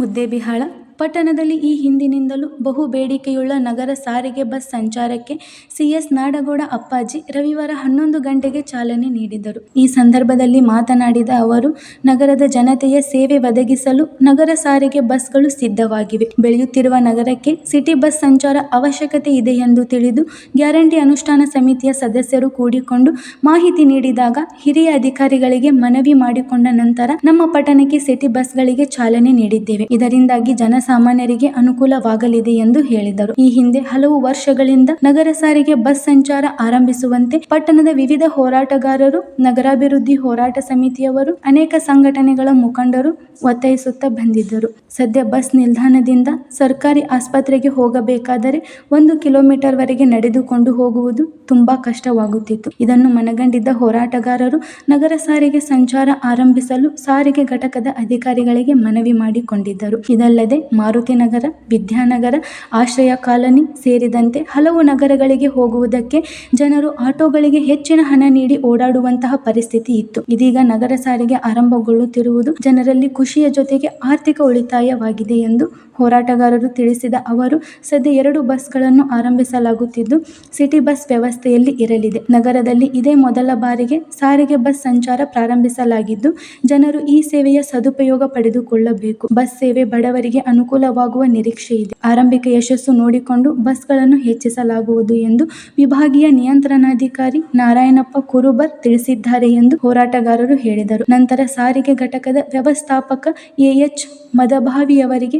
ಮುದ್ದೇಬಿಹಾಳ ಪಟ್ಟಣದಲ್ಲಿ ಈ ಹಿಂದಿನಿಂದಲೂ ಬಹು ಬೇಡಿಕೆಯುಳ್ಳ ನಗರ ಸಾರಿಗೆ ಬಸ್ ಸಂಚಾರಕ್ಕೆ ಸಿಎಸ್ ನಾಡಗೌಡ ಅಪ್ಪಾಜಿ ರವಿವಾರ ಹನ್ನೊಂದು ಗಂಟೆಗೆ ಚಾಲನೆ ನೀಡಿದರು. ಈ ಸಂದರ್ಭದಲ್ಲಿ ಮಾತನಾಡಿದ ಅವರು, ನಗರದ ಜನತೆಯ ಸೇವೆ ಒದಗಿಸಲು ನಗರ ಸಾರಿಗೆ ಬಸ್ಗಳು ಸಿದ್ಧವಾಗಿವೆ. ಬೆಳೆಯುತ್ತಿರುವ ನಗರಕ್ಕೆ ಸಿಟಿ ಬಸ್ ಸಂಚಾರ ಅವಶ್ಯಕತೆ ಇದೆ ಎಂದು ತಿಳಿದು ಗ್ಯಾರಂಟಿ ಅನುಷ್ಠಾನ ಸಮಿತಿಯ ಸದಸ್ಯರು ಕೂಡಿಕೊಂಡು ಮಾಹಿತಿ ನೀಡಿದಾಗ ಹಿರಿಯ ಅಧಿಕಾರಿಗಳಿಗೆ ಮನವಿ ಮಾಡಿಕೊಂಡ ನಂತರ ನಮ್ಮ ಪಟ್ಟಣಕ್ಕೆ ಸಿಟಿ ಬಸ್ಗಳಿಗೆ ಚಾಲನೆ ನೀಡಿದ್ದೇವೆ. ಇದರಿಂದಾಗಿ ಜನಸಾಮಾನ್ಯರಿಗೆ ಅನುಕೂಲವಾಗಲಿದೆ ಎಂದು ಹೇಳಿದರು. ಈ ಹಿಂದೆ ಹಲವು ವರ್ಷಗಳಿಂದ ನಗರ ಸಾರಿಗೆ ಬಸ್ ಸಂಚಾರ ಆರಂಭಿಸುವಂತೆ ಪಟ್ಟಣದ ವಿವಿಧ ಹೋರಾಟಗಾರರು, ನಗರಾಭಿವೃದ್ಧಿ ಹೋರಾಟ ಸಮಿತಿಯವರು, ಅನೇಕ ಸಂಘಟನೆಗಳ ಮುಖಂಡರು ಒತ್ತಾಯಿಸುತ್ತಾ ಬಂದಿದ್ದರು. ಸದ್ಯ ಬಸ್ ನಿಲ್ದಾಣದಿಂದ ಸರ್ಕಾರಿ ಆಸ್ಪತ್ರೆಗೆ ಹೋಗಬೇಕಾದರೆ ಒಂದು ಕಿಲೋಮೀಟರ್ ವರೆಗೆ ನಡೆದುಕೊಂಡು ಹೋಗುವುದು ತುಂಬಾ ಕಷ್ಟವಾಗುತ್ತಿತ್ತು. ಇದನ್ನು ಮನಗಂಡಿದ್ದ ಹೋರಾಟಗಾರರು ನಗರ ಸಾರಿಗೆ ಸಂಚಾರ ಆರಂಭಿಸಲು ಸಾರಿಗೆ ಘಟಕದ ಅಧಿಕಾರಿಗಳಿಗೆ ಮನವಿ ಮಾಡಿಕೊಂಡಿದ್ದರು. ಇದಲ್ಲದೆ ಮಾರುತಿನಗರ, ವಿದ್ಯಾನಗರ, ಆಶ್ರಯ ಕಾಲನಿ ಸೇರಿದಂತೆ ಹಲವು ನಗರಗಳಿಗೆ ಹೋಗುವುದಕ್ಕೆ ಜನರು ಆಟೋಗಳಿಗೆ ಹೆಚ್ಚಿನ ಹಣ ನೀಡಿ ಓಡಾಡುವಂತಹ ಪರಿಸ್ಥಿತಿ ಇತ್ತು. ಇದೀಗ ನಗರ ಸಾರಿಗೆ ಆರಂಭಗೊಳ್ಳುತ್ತಿರುವುದು ಜನರಲ್ಲಿ ಖುಷಿಯ ಜೊತೆಗೆ ಆರ್ಥಿಕ ಉಳಿತಾಯವಾಗಿದೆ ಎಂದು ಹೋರಾಟಗಾರರು ತಿಳಿಸಿದ ಅವರು, ಸದ್ಯ ಎರಡು ಬಸ್ಗಳನ್ನು ಆರಂಭಿಸಲಾಗುತ್ತಿದ್ದು, ಸಿಟಿ ಬಸ್ ವ್ಯವಸ್ಥೆಯಲ್ಲಿ ಇರಲಿದೆ. ನಗರದಲ್ಲಿ ಇದೇ ಮೊದಲ ಬಾರಿಗೆ ಸಾರಿಗೆ ಬಸ್ ಸಂಚಾರ ಪ್ರಾರಂಭಿಸಲಾಗಿದ್ದು, ಜನರು ಈ ಸೇವೆಯ ಸದುಪಯೋಗ ಪಡೆದುಕೊಳ್ಳಬೇಕು. ಬಸ್ ಸೇವೆ ಬಡವರಿಗೆ ಅನುಕೂಲವಾಗುವ ನಿರೀಕ್ಷೆ ಇದೆ. ಆರಂಭಿಕ ಯಶಸ್ಸು ನೋಡಿಕೊಂಡು ಬಸ್ಗಳನ್ನು ಹೆಚ್ಚಿಸಲಾಗುವುದು ಎಂದು ವಿಭಾಗೀಯ ನಿಯಂತ್ರಣಾಧಿಕಾರಿ ನಾರಾಯಣಪ್ಪ ಕುರುಬರ್ ತಿಳಿಸಿದ್ದಾರೆ ಎಂದು ಹೋರಾಟಗಾರರು ಹೇಳಿದರು. ನಂತರ ಸಾರಿಗೆ ಘಟಕದ ವ್ಯವಸ್ಥಾಪಕ ಎಎಚ್ ಮದಭಾವಿಯವರಿಗೆ ಮದಭಾವಿಯವರಿಗೆ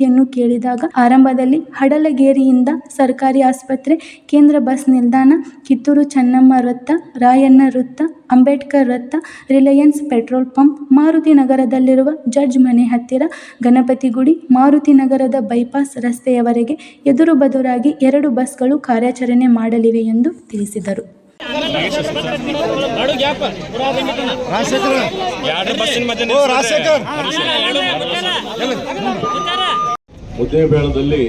ಮಾಹಿತಿಯನ್ನು ಕೇಳಿದಾಗ ಆರಂಭದಲ್ಲಿ ಹಡಲಗೇರಿಯಿಂದ ಸರ್ಕಾರಿ ಆಸ್ಪತ್ರೆ, ಕೇಂದ್ರ ಬಸ್ ನಿಲ್ದಾಣ, ಕಿತ್ತೂರು ಚೆನ್ನಮ್ಮ ವೃತ್ತ, ರಾಯಣ್ಣ ವೃತ್ತ, ಅಂಬೇಡ್ಕರ್ ವೃತ್ತ, ರಿಲಯನ್ಸ್ ಪೆಟ್ರೋಲ್ ಪಂಪ್, ಮಾರುತಿ ನಗರದಲ್ಲಿರುವ ಜಡ್ಜ್ ಮನೆ ಹತ್ತಿರ, ಗಣಪತಿ ಗುಡಿ, ಮಾರುತಿ ನಗರದ ಬೈಪಾಸ್ ರಸ್ತೆಯವರೆಗೆ ಎದುರು ಬದುರಾಗಿ ಎರಡು ಬಸ್ಗಳು ಕಾರ್ಯಾಚರಣೆ ಮಾಡಲಿವೆ ಎಂದು ತಿಳಿಸಿದರು. ಎರಡು ಬಸ್ಸಿನ ಮಧ್ಯೆ ರಾಜಶೇಖರ್. ಮುದ್ದೇಬೇಳದಲ್ಲಿ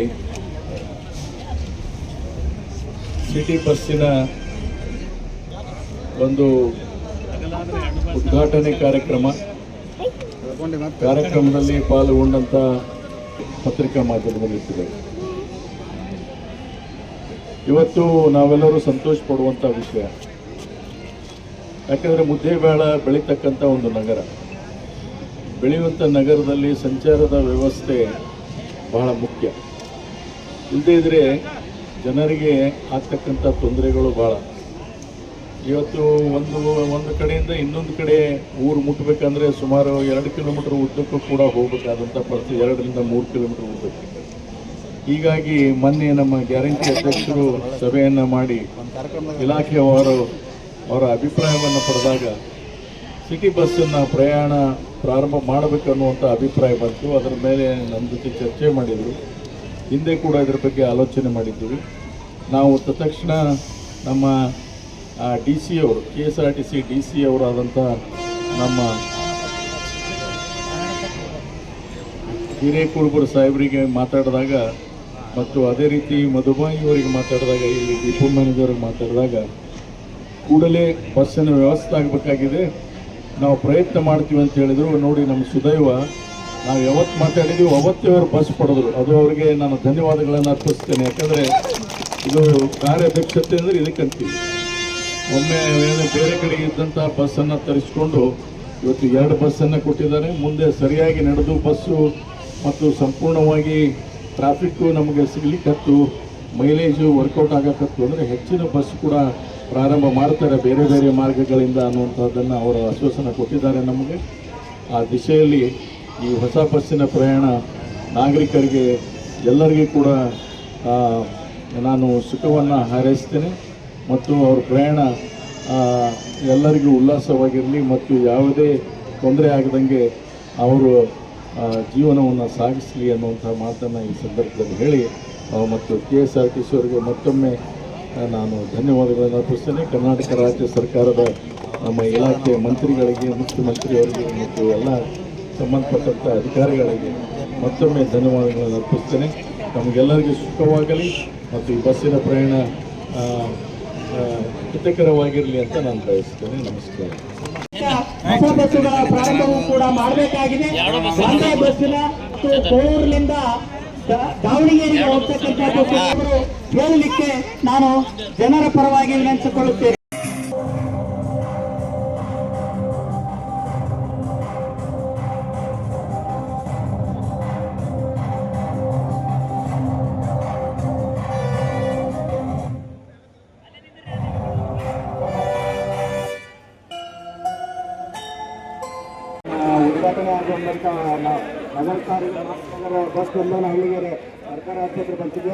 ಸಿಟಿ ಬಸ್ಸಿನ ಒಂದು ಉದ್ಘಾಟನೆ ಕಾರ್ಯಕ್ರಮ. ಕಾರ್ಯಕ್ರಮದಲ್ಲಿ ಪಾಲ್ಗೊಂಡಂತ ಪತ್ರಿಕಾ ಮಾಧ್ಯಮದಲ್ಲಿಟ್ಟಿದೆ ಇವತ್ತು ನಾವೆಲ್ಲರೂ ಸಂತೋಷ ಪಡುವಂಥ ವಿಷಯ. ಯಾಕಂದರೆ ಮುದ್ದೇಬೇಳ ಬೆಳೀತಕ್ಕಂಥ ಒಂದು ನಗರ. ಬೆಳೆಯುವಂಥ ನಗರದಲ್ಲಿ ಸಂಚಾರದ ವ್ಯವಸ್ಥೆ ಬಹಳ ಮುಖ್ಯ. ಇಲ್ಲದೇ ಇದ್ದರೆ ಜನರಿಗೆ ಆಗ್ತಕ್ಕಂಥ ತೊಂದರೆಗಳು ಭಾಳ ಇವತ್ತು ಒಂದು ಒಂದು ಕಡೆಯಿಂದ ಇನ್ನೊಂದು ಕಡೆ ಊರು ಮುಟ್ಟಬೇಕಂದ್ರೆ ಸುಮಾರು ಎರಡು ಕಿಲೋಮೀಟರ್ ಉದ್ದಕ್ಕೂ ಕೂಡ ಹೋಗಬೇಕಾದಂಥ ಪರಿಸ್ಥಿತಿ, ಎರಡರಿಂದ ಮೂರು ಕಿಲೋಮೀಟರ್ ಉದ್ದಕ್ಕೆ. ಹೀಗಾಗಿ ಮೊನ್ನೆ ನಮ್ಮ ಗ್ಯಾರಂಟಿ ಅಧ್ಯಕ್ಷರು ಸಭೆಯನ್ನು ಮಾಡಿ ಇಲಾಖೆಯವರು ಅವರ ಅಭಿಪ್ರಾಯವನ್ನು ಪಡೆದಾಗ ಸಿಟಿ ಬಸ್ಸನ್ನು ಪ್ರಯಾಣ ಪ್ರಾರಂಭ ಮಾಡಬೇಕು ಅನ್ನುವಂಥ ಅಭಿಪ್ರಾಯ ಬಂತು. ಅದರ ಮೇಲೆ ನಮ್ಮ ಜೊತೆ ಚರ್ಚೆ ಮಾಡಿದರು ಹಿಂದೆ ಕೂಡ ಇದರ ಬಗ್ಗೆ ಆಲೋಚನೆ ಮಾಡಿದ್ದೀವಿ ನಾವು ತತ್ಕ್ಷಣ ನಮ್ಮ ಡಿ ಸಿ ಅವರು, K S R T C D C ಅವರಾದಂಥ ನಮ್ಮ ಹಿರೇಕುಳುಬರು ಸಾಹೇಬರಿಗೆ ಮಾತಾಡಿದಾಗ ಮತ್ತು ಅದೇ ರೀತಿ ಮಧುಬಾಯಿಯವರಿಗೆ ಮಾತಾಡಿದಾಗ, ಇಲ್ಲಿ ಡಿಪೋ ಮ್ಯಾನೇಜರ್ಗೆ ಮಾತಾಡಿದಾಗ ಕೂಡಲೇ ಬಸ್ಸಿನ ವ್ಯವಸ್ಥೆ ಆಗಬೇಕಾಗಿದೆ. ನಾವು ಪ್ರಯತ್ನ ಮಾಡ್ತೀವಿ ಅಂತ ಹೇಳಿದರು, ನೋಡಿ ನಮ್ಮ ಸುದೈವ, ನಾವು ಯಾವತ್ತು ಮಾತಾಡಿದ್ದೀವಿ ಅವತ್ತೇ ಅವರು ಬಸ್ ಪಡೆದ್ರು. ಅದು ಅವರಿಗೆ ನಾನು ಧನ್ಯವಾದಗಳನ್ನು ಅರ್ಪಿಸ್ತೇನೆ. ಯಾಕಂದರೆ ಇದು ಕಾರ್ಯಾಧ್ಯಕ್ಷತೆ ಅಂದರೆ ಇದಕ್ಕಂತೀವಿ. ಒಮ್ಮೆ ಬೇರೆ ಕಡೆ ಇದ್ದಂಥ ಬಸ್ಸನ್ನು ತರಿಸ್ಕೊಂಡು, ಇವತ್ತು ಎರಡು ಬಸ್ಸನ್ನು ಕೊಟ್ಟಿದ್ದಾರೆ. ಮುಂದೆ ಸರಿಯಾಗಿ ನಡೆದು ಬಸ್ಸು ಮತ್ತು ಸಂಪೂರ್ಣವಾಗಿ ಟ್ರಾಫಿಕ್ಕು ನಮಗೆ ಸಿಗ್ಲಿಕ್ಕತ್ತು ಮೈಲೇಜು ವರ್ಕೌಟ್ ಆಗಕತ್ತು ಅಂದರೆ ಹೆಚ್ಚಿನ ಬಸ್ ಕೂಡ ಪ್ರಾರಂಭ ಮಾಡ್ತಾರೆ ಬೇರೆ ಬೇರೆ ಮಾರ್ಗಗಳಿಂದ ಅನ್ನುವಂಥದ್ದನ್ನು ಅವರು ಆಶ್ವಾಸನೆ ಕೊಟ್ಟಿದ್ದಾರೆ ನಮಗೆ. ಆ ದಿಶೆಯಲ್ಲಿ ಈ ಹೊಸ ಬಸ್ಸಿನ ಪ್ರಯಾಣ ನಾಗರಿಕರಿಗೆ ಎಲ್ಲರಿಗೂ ಕೂಡ ನಾನು ಸುಖವನ್ನು ಹಾರೈಸ್ತೇನೆ ಮತ್ತು ಅವ್ರ ಪ್ರಯಾಣ ಎಲ್ಲರಿಗೂ ಉಲ್ಲಾಸವಾಗಿರಲಿ ಮತ್ತು ಯಾವುದೇ ತೊಂದರೆ ಆಗದಂಗೆ ಅವರು ಜೀವನವನ್ನು ಸಾಗಿಸಲಿ ಅನ್ನುವಂಥ ಮಾತನ್ನು ಈ ಸಂದರ್ಭದಲ್ಲಿ ಹೇಳಿ ಮತ್ತು K S R T C ಅವರಿಗೆ ಮತ್ತೊಮ್ಮೆ ನಾನು ಧನ್ಯವಾದಗಳನ್ನು ಅರ್ಪಿಸ್ತೇನೆ. ಕರ್ನಾಟಕ ರಾಜ್ಯ ಸರ್ಕಾರದ ನಮ್ಮ ಇಲಾಖೆಯ ಮಂತ್ರಿಗಳಿಗೆ, ಮುಖ್ಯಮಂತ್ರಿಯವರಿಗೆ ಮತ್ತು ಎಲ್ಲ ಸಂಬಂಧಪಟ್ಟಂಥ ಅಧಿಕಾರಿಗಳಿಗೆ ಮತ್ತೊಮ್ಮೆ ಧನ್ಯವಾದಗಳನ್ನು ಅರ್ಪಿಸ್ತೇನೆ. ನಮಗೆಲ್ಲರಿಗೂ ಸುಖವಾಗಲಿ ಮತ್ತು ಈ ಬಸ್ಸಿನ ಪ್ರಯಾಣ ಹಿತಕರವಾಗಿರಲಿ ಅಂತ ನಾನು ಬಯಸ್ತೇನೆ. ನಮಸ್ಕಾರ. ಹೊಸ ಬಸ್ಸುಗಳ ಪ್ರಾರಂಭವೂ ಕೂಡ ಮಾಡಬೇಕಾಗಿದೆ. ಒಂದೇ ಬಸ್ಸಿನ ದಾವಣಗೆರೆಗೆ ಹೋಗ್ತಕ್ಕಂಥ ಹೇಳಲಿಕ್ಕೆ ನಾನು ಜನರ ಪರವಾಗಿ ವಿನಂತಿಸಿಕೊಳ್ಳುತ್ತೇನೆ. ನಗರ ಸಾರಿಗೆ ಬಸ್ ನಿಲ್ದಾಣ ಹಳ್ಳಿಗೆ ಸರ್ಕಾರ ಆಸ್ಪತ್ರೆ ಬಂದಿದೆ